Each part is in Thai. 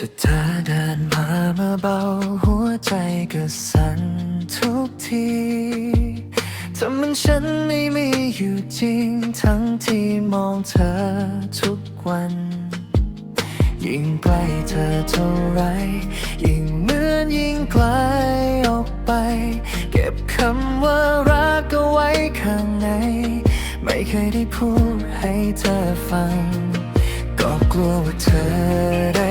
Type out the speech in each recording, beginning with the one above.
เธอเดินมามาเบาหัวใจก็สั่นทุกทีทำมันฉันไม่มีอยู่จริง ทั้งที่มองเธอทุกวัน ยิ่งใกล้เธอเท่าไร ยิ่งเหมือนยิ่งไกลออกไป เก็บคำว่ารักเอาไว้ข้างใน ไม่เคยได้พูดให้เธอฟัง ก็กลัวว่าเธอได้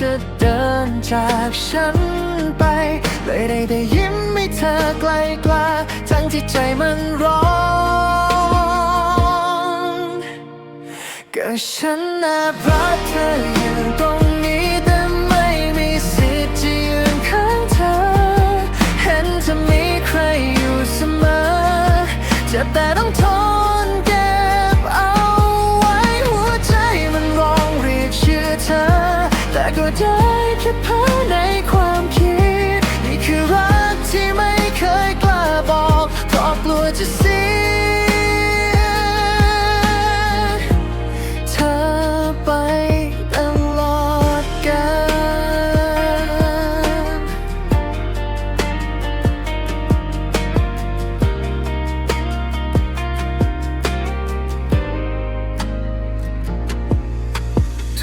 จะเดินจากฉันไป เลยได้ได้ยิ้มให้เธอไกลกล้าทั้งที่ใจมันร้อนก็ฉันแอบรักเธออยู่ตรงนี้แต่ไม่มีสิทธิ์จะยืนข้างเธอ เห็นจะมีใครอยู่เสมอ จะแต่ต้องทนเก็บเอา ก็ได้แค่เพ้อในความ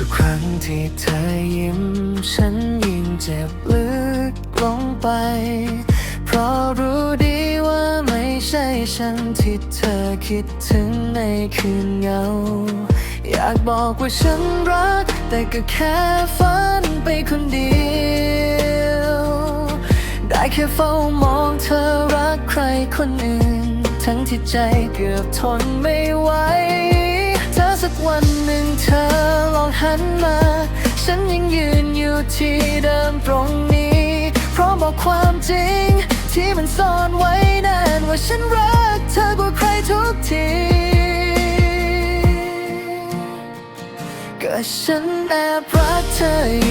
ทุกครั้งที่เธอยิ้ม ฉันยิ่งเจ็บลึกลงไป เพราะรู้ดีว่าไม่ใช่ฉันที่เธอคิดถึงในคืนเงา อยากบอกว่าฉันรัก แต่ก็แค่ฝันไปคนเดียว ได้แค่เฝ้ามองเธอรักใครคนอื่น ทั้งที่ใจเกือบทนไม่ไหวถ้าสักวัน หันมา ฉันยังยืนอยู่ที่เดิมตรงนี้ เพราะบอกความจริง ที่มันซ่อนไว้นานว่าฉันรักเธอกว่าใครทุกทีก็ฉันแอบรักเธออยู่